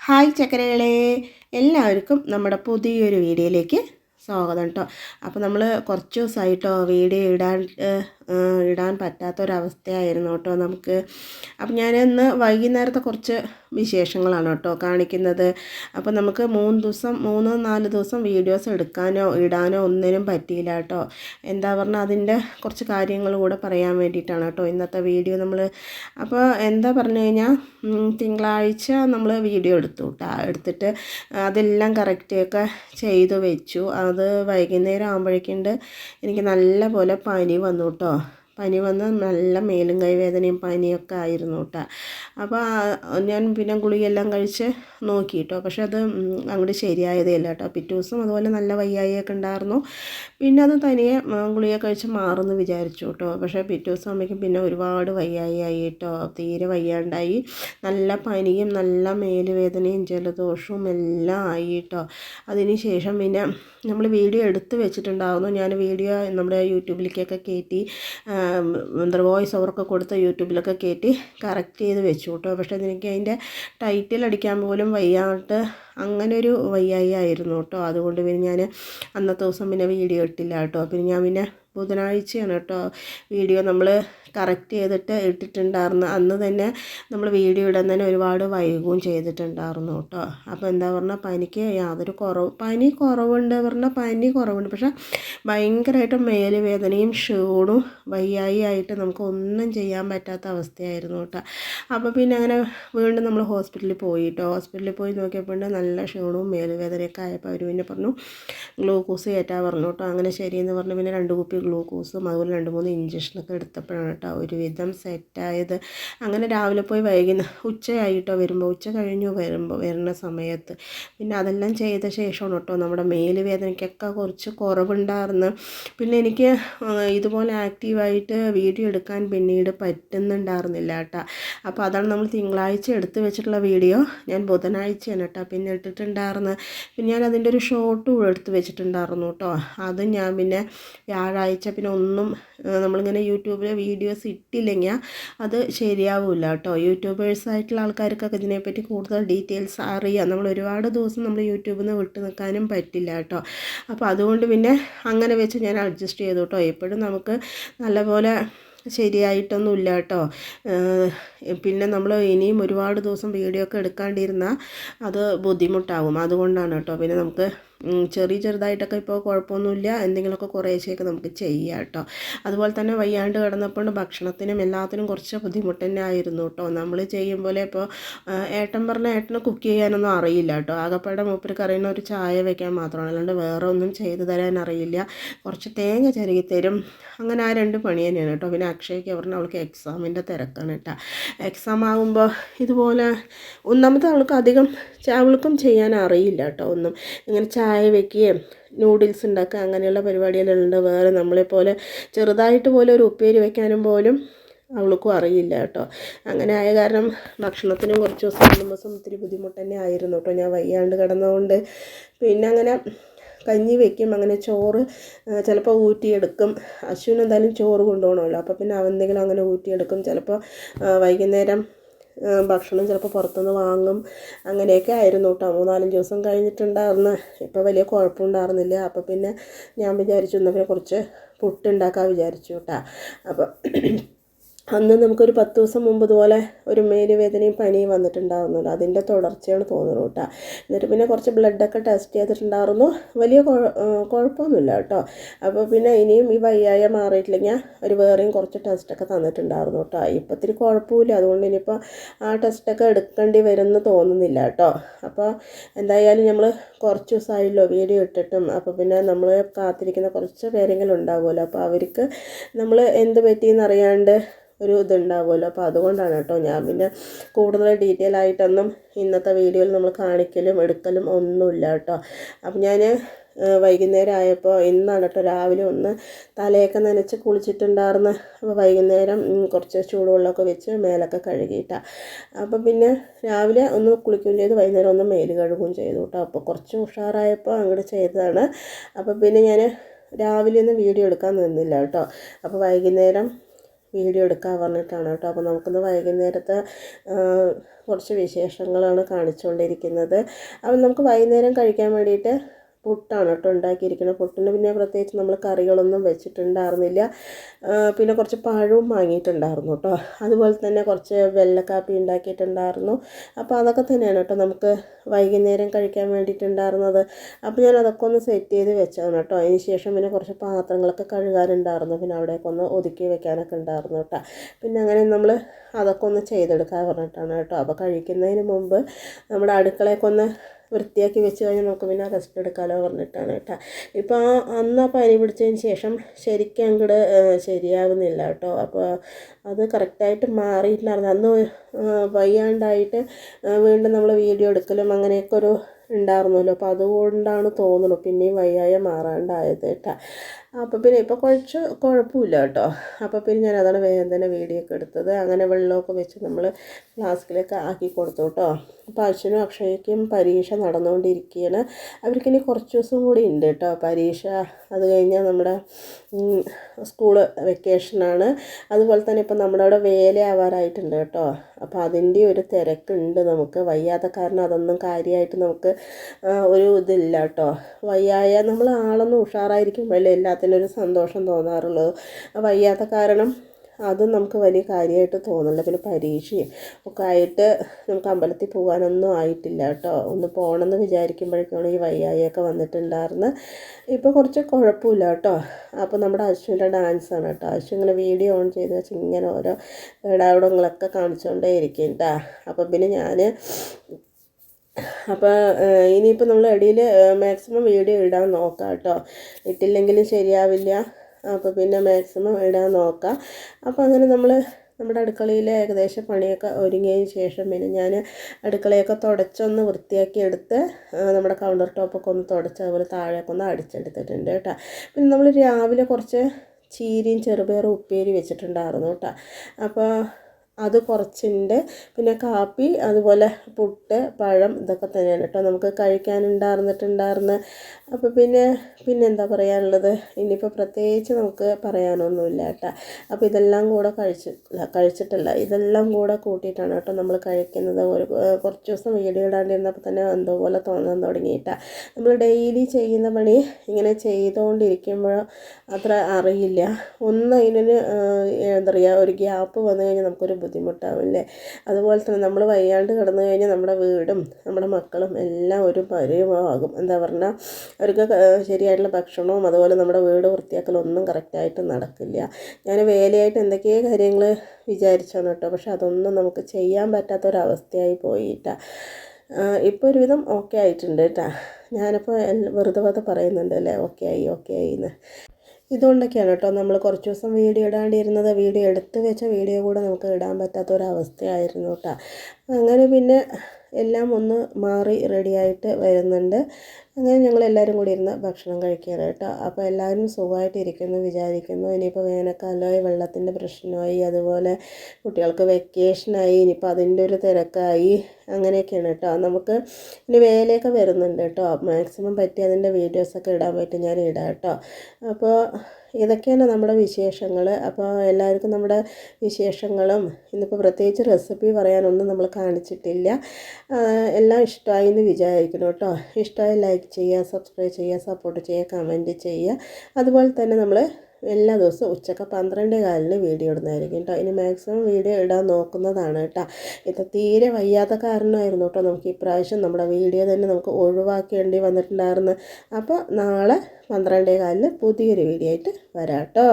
Hi ചക്കരകളെ. എല്ലാവർക്കും നമ്മുടെ പുതിയൊരു വീഡിയോയിലേക്ക് സ്വാഗതം കേട്ടോ അപ്പോൾ നമ്മൾ കുറച്ച് ദിവസമായിട്ടോ വീഡിയോ ഇടാൻ ഇടാൻ പറ്റാത്തൊരവസ്ഥയായിരുന്നു കേട്ടോ നമുക്ക്. അപ്പം ഞാൻ ഇന്ന് വൈകുന്നേരത്തെ കുറച്ച് വിശേഷങ്ങളാണ് കേട്ടോ കാണിക്കുന്നത്. അപ്പോൾ നമുക്ക് മൂന്ന് ദിവസം മൂന്നോ നാല് ദിവസം വീഡിയോസ് എടുക്കാനോ ഇടാനോ ഒന്നിനും പറ്റിയില്ല കേട്ടോ. എന്താ പറഞ്ഞാൽ അതിന്റെ കുറച്ച് കാര്യങ്ങൾ കൂടെ പറയാൻ വേണ്ടിയിട്ടാണ് കേട്ടോ ഇന്നത്തെ വീഡിയോ നമ്മൾ അപ്പോൾ എന്താ പറഞ്ഞു കഴിഞ്ഞാൽ തിങ്കളാഴ്ച നമ്മൾ വീഡിയോ എടുത്തു കേട്ടോ. എടുത്തിട്ട് അതെല്ലാം കറക്റ്റൊക്കെ ചെയ്തു വെച്ചു. അത് വൈകുന്നേരം ആകുമ്പോഴേക്കുണ്ട് എനിക്ക് നല്ല പോലെ പനി വന്നു കേട്ടോ. പനി വന്ന് നല്ല മേലും കൈവേദനയും പനിയൊക്കെ ആയിരുന്നു കേട്ടോ അപ്പോൾ ഞാൻ പിന്നെ ഗുളികയെല്ലാം കഴിച്ച് നോക്കി കേട്ടോ പക്ഷെ അത് അങ്ങോട്ട് ശരിയായതേ ഇല്ല കേട്ടോ പിറ്റേ ദിവസം അതുപോലെ നല്ല വയ്യായിയൊക്കെ ഉണ്ടായിരുന്നു. പിന്നെ അത് തനിയെ ഗുളിക കഴിച്ച് മാറുമെന്ന് വിചാരിച്ചു കേട്ടോ പക്ഷേ പിറ്റേ ദിവസം ആകുമ്പോഴേക്കും പിന്നെ ഒരുപാട് വയ്യായി ആയി കേട്ടോ തീരെ വയ്യാണ്ടായി. നല്ല പനിയും നല്ല മേലുവേദനയും ജലദോഷവും എല്ലാം ആയി കേട്ടോ അതിന് ശേഷം പിന്നെ നമ്മൾ വീഡിയോ എടുത്ത് വെച്ചിട്ടുണ്ടായിരുന്നു ഞാൻ വീഡിയോ നമ്മുടെ യൂട്യൂബിലേക്കൊക്കെ കയറ്റി എന്താ വോയിസ് ഓവറൊക്കെ കൊടുത്ത് യൂട്യൂബിലൊക്കെ കയറ്റി കറക്റ്റ് ചെയ്ത് വെച്ചു കേട്ടോ പക്ഷേ എനിക്ക് അതിന്റെ ടൈറ്റിൽ അടിക്കാൻ പോലും വയ്യാണ്ട് അങ്ങനെ ഒരു വയ്യായി ആയിരുന്നു കേട്ടോ. അതുകൊണ്ട് പിന്നെ ഞാൻ അന്നത്തെ ദിവസം പിന്നെ വീഡിയോ ഇട്ടില്ല കേട്ടോ. പിന്നെ ഞാൻ പിന്നെ ബുധനാഴ്ചയാണ് കേട്ടോ. വീഡിയോ നമ്മൾ കറക്റ്റ് ചെയ്തിട്ട് ഇട്ടിട്ടുണ്ടായിരുന്നു. അന്ന് തന്നെ നമ്മൾ വീഡിയോ ഇടാൻ തന്നെ ഒരുപാട് വൈകുകയും ചെയ്തിട്ടുണ്ടായിരുന്നു കേട്ടോ. അപ്പോൾ എന്താ പറഞ്ഞാൽ പനിക്ക് യാതൊരു കുറവ് പനി കുറവുണ്ട് പറഞ്ഞാൽ പനി കുറവുണ്ട്. പക്ഷേ ഭയങ്കരമായിട്ട് മേലുവേദനയും ക്ഷീണും വയ്യായി ആയിട്ട് നമുക്ക് ഒന്നും ചെയ്യാൻ പറ്റാത്ത അവസ്ഥയായിരുന്നു കേട്ടോ. അപ്പോൾ പിന്നെ അങ്ങനെ വീണ്ടും നമ്മൾ ഹോസ്പിറ്റലിൽ പോയി കേട്ടോ. ഹോസ്പിറ്റലിൽ പോയി നോക്കിയപ്പോൾ നല്ല ക്ഷീണവും മേലുവേദനയൊക്കെ ആയപ്പോൾ അവർ പിന്നെ പറഞ്ഞു ഗ്ലൂക്കോസ് കയറ്റാൻ പറഞ്ഞു കേട്ടോ. അങ്ങനെ ശരിയെന്ന് പറഞ്ഞു പിന്നെ രണ്ട് കുപ്പി ഗ്ലൂക്കോസും അതുപോലെ രണ്ട് മൂന്ന് ഇഞ്ചക്ഷനൊക്കെ എടുത്തപ്പോഴാണ് കേട്ടോ. ഒരുവിധം സെറ്റായത്. അങ്ങനെ രാവിലെ പോയി വൈകുന്ന ഉച്ചയായിട്ടോ വരുമ്പോൾ ഉച്ച കഴിഞ്ഞു വരുമ്പോൾ വരുന്ന സമയത്ത്. പിന്നെ അതെല്ലാം ചെയ്ത ശേഷമാണ് കേട്ടോ നമ്മുടെ മേൽ വേദനയ്ക്കൊക്കെ കുറച്ച് കുറവുണ്ടായിരുന്നു പിന്നെ എനിക്ക് ഇതുപോലെ ആക്റ്റീവായിട്ട് വീഡിയോ എടുക്കാൻ പിന്നീട് പറ്റുന്നുണ്ടായിരുന്നില്ല കേട്ടോ. അപ്പോൾ അതാണ് നമ്മൾ തിങ്കളാഴ്ച എടുത്ത് വെച്ചിട്ടുള്ള വീഡിയോ. ഞാൻ ബുധനാഴ്ചയാണ് കേട്ടോ പിന്നെ ഇട്ടിട്ടുണ്ടായിരുന്നു പിന്നെ ഞാൻ അതിന്റെ ഒരു ഷോട്ടും എടുത്ത് വെച്ചിട്ടുണ്ടായിരുന്നു കേട്ടോ. അത് ഞാൻ പിന്നെ വ്യാഴാഴ്ച പിന്നെ ഒന്നും നമ്മളിങ്ങനെ യൂട്യൂബിൽ വീഡിയോസ് ഇട്ടില്ലെങ്കിൽ അത് ശരിയാവില്ല കേട്ടോ. യൂട്യൂബേഴ്സ് ആയിട്ടുള്ള ആൾക്കാർക്കൊക്കെ ഇതിനെപ്പറ്റി കൂടുതൽ ഡീറ്റെയിൽസ് അറിയാം. നമ്മൾ ഒരുപാട് ദിവസം നമ്മൾ യൂട്യൂബിൽ നിന്ന് വിട്ടു നിൽക്കാനും പറ്റില്ല കേട്ടോ. അപ്പോൾ അതുകൊണ്ട് പിന്നെ അങ്ങനെ വെച്ച് ഞാൻ അഡ്ജസ്റ്റ് ചെയ്തു കേട്ടോ. എപ്പോഴും നമുക്ക് നല്ലപോലെ ശരിയായിട്ടൊന്നും ഇല്ല കേട്ടോ. പിന്നെ നമ്മൾ ഇനിയും ഒരുപാട് ദിവസം വീഡിയോ ഒക്കെ എടുക്കാണ്ടിരുന്നാൽ അത് ബുദ്ധിമുട്ടാകും അതുകൊണ്ടാണ് കേട്ടോ. പിന്നെ നമുക്ക് ചെറിയ ചെറുതായിട്ടൊക്കെ ഇപ്പോൾ കുഴപ്പമൊന്നുമില്ല. എന്തെങ്കിലുമൊക്കെ കുറേശ്ശെയൊക്കെ നമുക്ക് ചെയ്യാം കേട്ടോ. അതുപോലെ തന്നെ വയ്യാണ്ട് കിടന്നപ്പോൾ ഭക്ഷണത്തിനും എല്ലാത്തിനും കുറച്ച് ബുദ്ധിമുട്ട് തന്നെ ആയിരുന്നു കേട്ടോ. നമ്മൾ ചെയ്യും പോലെ ഇപ്പോൾ ഏട്ടൻ പറഞ്ഞ ഏട്ടന് കുക്ക് ചെയ്യാനൊന്നും അറിയില്ല കേട്ടോ. ആകപ്പാടെ മൂപ്പർക്ക് അറിയുന്ന ഒരു ചായ വെക്കാൻ മാത്രമാണ്. അല്ലാണ്ട് വേറെ ഒന്നും ചെയ്തു തരാൻ അറിയില്ല. കുറച്ച് തേങ്ങ ചിരകി തരും. അങ്ങനെ ആ രണ്ട് പണി തന്നെയാണ് കേട്ടോ. പിന്നെ അക്ഷയ്ക്ക് പറഞ്ഞ അവൾക്ക് എക്സാമിന്റെ തിരക്കാണ് കേട്ടോ. എക്സാം ആകുമ്പോൾ ഇതുപോലെ ഒന്നാമത്തെ അവൾക്ക് അധികം അവൾക്കും ചെയ്യാൻ അറിയില്ല കേട്ടോ ഒന്നും. ഇങ്ങനെ ചായ വെക്കുകയും നൂഡിൽസ് ഉണ്ടാക്കുക അങ്ങനെയുള്ള പരിപാടികളുണ്ട് വേറെ നമ്മളെപ്പോലെ ചെറുതായിട്ട് പോലും ഒരു ഉപ്പേരി വെക്കാനും പോലും അവൾക്കും അറിയില്ല കേട്ടോ. അങ്ങനെ ആയ കാരണം ഭക്ഷണത്തിനും കുറച്ച് ദിവസം രണ്ട് ദിവസം ഒത്തിരി ബുദ്ധിമുട്ട് തന്നെ ആയിരുന്നു കേട്ടോ. ഞാൻ വയ്യാണ്ട് കിടന്നതുകൊണ്ട്. പിന്നെ അങ്ങനെ കഞ്ഞി വെക്കും അങ്ങനെ ചോറ് ചിലപ്പോൾ ഊറ്റിയെടുക്കും. അശ്വിന് എന്തായാലും ചോറ് കൊണ്ടുപോകണമല്ലോ. അപ്പോൾ പിന്നെ അവൻ എന്തെങ്കിലും അങ്ങനെ ഊറ്റിയെടുക്കും. ചിലപ്പോൾ വൈകുന്നേരം ഭക്ഷണം ചിലപ്പോൾ പുറത്തുനിന്ന് വാങ്ങും. അങ്ങനെയൊക്കെ ആയിരുന്നു കേട്ടോ. മൂന്നാലഞ്ച് ദിവസം കഴിഞ്ഞിട്ടുണ്ടായിരുന്നു ഇപ്പോൾ വലിയ കുഴപ്പമുണ്ടായിരുന്നില്ല അപ്പോൾ പിന്നെ ഞാൻ വിചാരിച്ചു എന്നാൽ പിന്നെ കുറച്ച് പുട്ടുണ്ടാക്കാൻ വിചാരിച്ചു കേട്ടോ. അപ്പോൾ അന്ന് നമുക്കൊരു പത്ത് ദിവസം മുമ്പ് ഇതുപോലെ ഒരു മേലുവേദനയും പനിയും വന്നിട്ടുണ്ടായിരുന്നല്ലോ. അതിന്റെ തുടർച്ചയാണ് തോന്നുന്നു കേട്ടോ. എന്നിട്ട് പിന്നെ കുറച്ച് ബ്ലഡൊക്കെ ടെസ്റ്റ് ചെയ്തിട്ടുണ്ടായിരുന്നു. വലിയ കുഴപ്പമൊന്നുമില്ല കേട്ടോ. അപ്പോൾ പിന്നെ ഇനിയും ഈ വയ്യായ മാറിയിട്ടില്ലെങ്കിൽ ഒരു വേറെയും കുറച്ച് ടെസ്റ്റൊക്കെ തന്നിട്ടുണ്ടായിരുന്നു കേട്ടോ. ഇപ്പം ഇത്തിരി കുഴപ്പമില്ല. അതുകൊണ്ട് ഇനിയിപ്പോൾ ആ ടെസ്റ്റൊക്കെ എടുക്കേണ്ടി വരുമെന്ന് തോന്നുന്നില്ല കേട്ടോ. അപ്പോൾ എന്തായാലും നമ്മൾ കുറച്ച് ദിവസമായല്ലോ വീഡിയോ ഇട്ടിട്ടും. അപ്പോൾ പിന്നെ നമ്മൾ കാത്തിരിക്കുന്ന കുറച്ച് പേരെങ്കിലും ഉണ്ടാവുമല്ലോ. അപ്പോൾ അവർക്ക് നമ്മൾ എന്ത് പറ്റിയെന്ന് അറിയാണ്ട് ഒരു ഇതുണ്ടാവുമല്ലോ. അപ്പോൾ അതുകൊണ്ടാണ് കേട്ടോ ഞാൻ പിന്നെ കൂടുതൽ ഡീറ്റെയിൽ ആയിട്ടൊന്നും ഇന്നത്തെ വീഡിയോയിൽ നമ്മൾ കാണിക്കലും എടുക്കലും ഒന്നുമില്ല കേട്ടോ. അപ്പം ഞാൻ വൈകുന്നേരം ആയപ്പോൾ ഇന്നാണ് കേട്ടോ രാവിലെ ഒന്ന് തലയൊക്കെ നനച്ച് കുളിച്ചിട്ടുണ്ടായിരുന്നു അപ്പോൾ വൈകുന്നേരം കുറച്ച് ചൂടുവെള്ളമൊക്കെ വെച്ച് മേലൊക്കെ കഴുകിയിട്ടാണ് അപ്പോൾ പിന്നെ രാവിലെ ഒന്ന് കുളിക്കുകയും ചെയ്തു വൈകുന്നേരം ഒന്ന് മേൽ കഴുകുകയും ചെയ്തു കേട്ടോ. അപ്പോൾ കുറച്ച് ഉഷാറായപ്പോൾ അങ്ങോട്ട് ചെയ്തതാണ്. അപ്പോൾ പിന്നെ ഞാൻ രാവിലെ ഒന്നും വീഡിയോ എടുക്കാൻ നിന്നില്ല കേട്ടോ. അപ്പോൾ വൈകുന്നേരം വീഡിയോ എടുക്കാൻ പറഞ്ഞിട്ടാണ് കേട്ടോ. അപ്പോൾ നമുക്കിന്ന് വൈകുന്നേരത്തെ കുറച്ച് വിശേഷങ്ങളാണ് കാണിച്ചുകൊണ്ടിരിക്കുന്നത്. അപ്പം നമുക്ക് വൈകുന്നേരം കഴിക്കാൻ വേണ്ടിയിട്ട് പുട്ടാണ് കേട്ടോ ഉണ്ടാക്കിയിരിക്കുന്നത്. പുട്ടിന് പിന്നെ പ്രത്യേകിച്ച് നമ്മൾ കറികളൊന്നും വെച്ചിട്ടുണ്ടായിരുന്നില്ല. പിന്നെ കുറച്ച് പഴവും വാങ്ങിയിട്ടുണ്ടായിരുന്നു കേട്ടോ. അതുപോലെ തന്നെ കുറച്ച് വെള്ളക്കാപ്പി ഉണ്ടാക്കിയിട്ടുണ്ടായിരുന്നു. അപ്പോൾ അതൊക്കെ തന്നെയാണ് കേട്ടോ നമുക്ക് വൈകുന്നേരം കഴിക്കാൻ വേണ്ടിയിട്ടുണ്ടായിരുന്നത്. അപ്പോൾ ഞാൻ അതൊക്കെ ഒന്ന് സെറ്റ് ചെയ്ത് വെച്ചതാണ് കേട്ടോ. അതിന് ശേഷം പിന്നെ കുറച്ച് പാത്രങ്ങളൊക്കെ കഴുകാനുണ്ടായിരുന്നു. പിന്നെ അവിടെയൊക്കെ ഒന്ന് ഒതുക്കി വെക്കാനൊക്കെ ഉണ്ടായിരുന്നു കേട്ടോ. പിന്നെ അങ്ങനെ നമ്മൾ അതൊക്കെ ഒന്ന് ചെയ്തെടുക്കാൻ പറഞ്ഞിട്ടാണ് കേട്ടോ. അപ്പോൾ കഴിക്കുന്നതിന് മുമ്പ് നമ്മുടെ അടുക്കളയൊക്കെ ഒന്ന് വൃത്തിയാക്കി വെച്ച് കഴിഞ്ഞാൽ നമുക്ക് പിന്നെ റെസ്റ്റ് എടുക്കാമല്ലോ പറഞ്ഞിട്ടാണ് കേട്ടോ. ഇപ്പോൾ ആ അന്ന് ആ പനി പിടിച്ചതിന് ശേഷം ശരിക്കും അങ്ങോട്ട് ശരിയാവുന്നില്ല കേട്ടോ. അപ്പോൾ അത് കറക്റ്റായിട്ട് മാറിയിട്ടില്ലായിരുന്നു അന്ന് വയ്യാണ്ടായിട്ട് വീണ്ടും നമ്മൾ വീഡിയോ എടുക്കലും അങ്ങനെയൊക്കെ ഒരു ഉണ്ടായിരുന്നല്ലോ. അപ്പോൾ അതുകൊണ്ടാണ് തോന്നുന്നു പിന്നെയും വയ്യായ മാറാണ്ടായത് കേട്ടോ. അപ്പോൾ പിന്നെ ഇപ്പോൾ കുറച്ച് കുഴപ്പമില്ല കേട്ടോ. അപ്പോൾ പിന്നെ ഞാൻ അതാണ് വേഗം തന്നെ വീഡിയോ എടുത്തത്. അങ്ങനെ വെള്ളമൊക്കെ വെച്ച് നമ്മൾ ഫ്ലാസ്കിലേക്ക് ആക്കി കൊടുത്തു കേട്ടോ. അപ്പോൾ അച്ഛനും അക്ഷയ്ക്കും പരീക്ഷ നടന്നുകൊണ്ടിരിക്കുകയാണ് അവർക്കിനി കുറച്ച് ദിവസം കൂടി ഉണ്ട് കേട്ടോ പരീക്ഷ. അത് കഴിഞ്ഞാൽ നമ്മുടെ സ്കൂൾ വെക്കേഷനാണ്. അതുപോലെ തന്നെ ഇപ്പോൾ നമ്മുടെ അവിടെ വേല ആവാറായിട്ടുണ്ട് കേട്ടോ. അപ്പോൾ അതിന്റെ ഒരു തിരക്കുണ്ട് നമുക്ക്. വയ്യാത്ത കാരണം അതൊന്നും കാര്യമായിട്ട് നമുക്ക് ഒരു ഇതില്ല കേട്ടോ. വയ്യായ നമ്മൾ ആളൊന്നും ഉഷാറായിരിക്കുമ്പോഴല്ലേ എല്ലാത്തിനും ഒരു സന്തോഷം തോന്നാറുള്ളത്. വയ്യാത്ത കാരണം അതും നമുക്ക് വലിയ കാര്യമായിട്ട് തോന്നില്ല പിന്നെ പരീക്ഷയും ഒക്കെ ആയിട്ട് നമുക്ക് അമ്പലത്തിൽ പോകാനൊന്നും ആയിട്ടില്ല കേട്ടോ. ഒന്ന് പോകണമെന്ന് വിചാരിക്കുമ്പോഴേക്കാണ് ഈ വയ്യായൊക്കെ വന്നിട്ടുണ്ടായിരുന്നു ഇപ്പോൾ കുറച്ച് കുഴപ്പമില്ല കേട്ടോ. അപ്പോൾ നമ്മുടെ അശ്വിന്റെ ഡാൻസാണ് കേട്ടോ. അശ്വ ഇങ്ങനെ വീഡിയോ ഓൺ ചെയ്ത് വെച്ച് ഇങ്ങനെ ഓരോ ഇടാവിടങ്ങളൊക്കെ കാണിച്ചുകൊണ്ടേ ഇരിക്കും കേട്ടോ. അപ്പോൾ പിന്നെ ഞാൻ അപ്പോൾ ഇനിയിപ്പോൾ നമ്മൾ ഇടയിൽ മാക്സിമം വീഡിയോ ഇടാൻ നോക്കാം കേട്ടോ ഇട്ടില്ലെങ്കിലും ശരിയാവില്ല. അപ്പോൾ പിന്നെ മാക്സിമം ഇടാൻ നോക്കാം. അപ്പോൾ അങ്ങനെ നമ്മൾ നമ്മുടെ അടുക്കളയിൽ ഏകദേശം പണിയൊക്കെ ഒരുങ്ങിയതിന് ശേഷം പിന്നെ ഞാൻ അടുക്കളയൊക്കെ തുടച്ചൊന്ന് വൃത്തിയാക്കി എടുത്ത് നമ്മുടെ കൗണ്ടർ ടോപ്പൊക്കെ ഒന്ന് തുടച്ച് അതുപോലെ താഴെയൊക്കെ ഒന്ന് അടിച്ചെടുത്തിട്ടുണ്ട് കേട്ടോ പിന്നെ നമ്മൾ രാവിലെ കുറച്ച് ചീരയും ചെറുപയറും ഉപ്പേരി വെച്ചിട്ടുണ്ടായിരുന്നു കേട്ടോ അപ്പോൾ അത് കുറച്ചുണ്ട്. പിന്നെ കാപ്പി അതുപോലെ പുട്ട് പഴം ഇതൊക്കെ തന്നെയാണ് കേട്ടോ. നമുക്ക് കഴിക്കാനുണ്ടായിരുന്നിട്ടുണ്ടായിരുന്ന അപ്പോൾ പിന്നെ പിന്നെ എന്താ പറയാനുള്ളത്? ഇനിയിപ്പോൾ പ്രത്യേകിച്ച് നമുക്ക് പറയാനൊന്നുമില്ല കേട്ടോ. അപ്പോൾ ഇതെല്ലാം കൂടെ കഴിച്ചിട്ടില്ല കഴിച്ചിട്ടില്ല ഇതെല്ലാം കൂടെ കൂട്ടിയിട്ടാണ് കേട്ടോ നമ്മൾ കഴിക്കുന്നത്. ഒരു കുറച്ച് ദിവസം വീഡിയോ ഇടാണ്ടിരുന്നപ്പോൾ തന്നെ എന്തോ പോലെ തോന്നാൻ തുടങ്ങിയിട്ട. നമ്മൾ ഡെയിലി ചെയ്യുന്ന പണി ഇങ്ങനെ ചെയ്തുകൊണ്ടിരിക്കുമ്പോൾ അത്ര അറിയില്ല. ഒന്ന് അതിനൊരു എന്താ പറയുക ഒരു ഗ്യാപ്പ് വന്നു കഴിഞ്ഞാൽ നമുക്കൊരു ബുദ്ധിമുട്ടാവില്ലേ? അതുപോലെ തന്നെ നമ്മൾ വയ്യാണ്ട് കിടന്നു കഴിഞ്ഞാൽ നമ്മുടെ വീടും നമ്മുടെ മക്കളും എല്ലാം ഒരു പരിവാകും. എന്താ പറഞ്ഞാൽ അവർക്ക് ശരിയായിട്ടുള്ള ഭക്ഷണവും അതുപോലെ നമ്മുടെ വീട് വൃത്തിയാക്കലും ഒന്നും കറക്റ്റായിട്ട് നടക്കില്ല. ഞാൻ വേലയായിട്ട് എന്തൊക്കെയോ കാര്യങ്ങൾ വിചാരിച്ചാണ് കേട്ടോ. പക്ഷെ അതൊന്നും നമുക്ക് ചെയ്യാൻ പറ്റാത്തൊരവസ്ഥയായി പോയിട്ടാണ് ഇപ്പോൾ ഒരുവിധം ഓക്കെ ആയിട്ടുണ്ട് കേട്ടോ ഞാനിപ്പോൾ വെറുതെ വെറുതെ പറയുന്നുണ്ട് അല്ലേ? ഓക്കെ ആയി ഓക്കെ ആയി എന്ന്. ഇതുകൊണ്ടൊക്കെയാണ് കേട്ടോ നമ്മൾ കുറച്ച് ദിവസം വീഡിയോ ഇടാണ്ടിരുന്നത്. വീഡിയോ എടുത്ത് വെച്ച വീഡിയോ കൂടെ നമുക്ക് ഇടാൻ പറ്റാത്ത ഒരവസ്ഥയായിരുന്നു കേട്ടോ. അങ്ങനെ പിന്നെ എല്ലാം ഒന്ന് മാറി റെഡിയായിട്ട് വരുന്നുണ്ട്. അങ്ങനെ ഞങ്ങൾ എല്ലാവരും കൂടി ഇരുന്ന് ഭക്ഷണം കഴിക്കുകയാണ് കേട്ടോ. അപ്പോൾ എല്ലാവരും സുഖമായിട്ടിരിക്കുന്നു വിചാരിക്കുന്നു. ഇനിയിപ്പോൾ വേനൽക്കാലമായി വെള്ളത്തിന്റെ പ്രശ്നമായി അതുപോലെ കുട്ടികൾക്ക് വെക്കേഷനായി ഇനിയിപ്പോൾ അതിന്റെ ഒരു തിരക്കായി അങ്ങനെയൊക്കെയാണ് കേട്ടോ. നമുക്ക് ഇനി വേലയൊക്കെ വരുന്നുണ്ട് കേട്ടോ. മാക്സിമം പറ്റി അതിന്റെ വീഡിയോസൊക്കെ ഇടാൻ പറ്റും ഞാൻ ഇടാം കേട്ടോ. അപ്പോൾ ഇതൊക്കെയാണ് നമ്മുടെ വിശേഷങ്ങൾ. അപ്പോൾ എല്ലാവർക്കും നമ്മുടെ വിശേഷങ്ങളും ഇന്നിപ്പോൾ പ്രത്യേകിച്ച് റെസിപ്പി പറയാനൊന്നും നമ്മൾ കാണിച്ചിട്ടില്ല. എല്ലാം ഇഷ്ടമായി എന്ന് വിചാരിക്കുന്നു കേട്ടോ. ഇഷ്ടമായി ലൈക്ക് ചെയ്യുക സബ്സ്ക്രൈബ് ചെയ്യുക സപ്പോർട്ട് ചെയ്യുക കമന്റ് ചെയ്യുക. അതുപോലെ തന്നെ നമ്മൾ എല്ലാ ദിവസവും ഉച്ചയ്ക്ക് പന്ത്രണ്ട് കാലിന് വീഡിയോ ഇടുന്നതായിരിക്കും കേട്ടോ. ഇനി മാക്സിമം വീഡിയോ ഇടാൻ നോക്കുന്നതാണ് കേട്ടോ. ഇത് തീരെ വയ്യാത്ത കാരണമായിരുന്നു കേട്ടോ. നമുക്ക് ഇപ്രാവശ്യം നമ്മുടെ വീഡിയോ തന്നെ നമുക്ക് ഒഴിവാക്കേണ്ടി വന്നിട്ടുണ്ടായിരുന്നു. അപ്പോൾ നാളെ പന്ത്രണ്ടേ കാലിന് പുതിയൊരു വീഡിയോ ആയിട്ട് വരാം കേട്ടോ.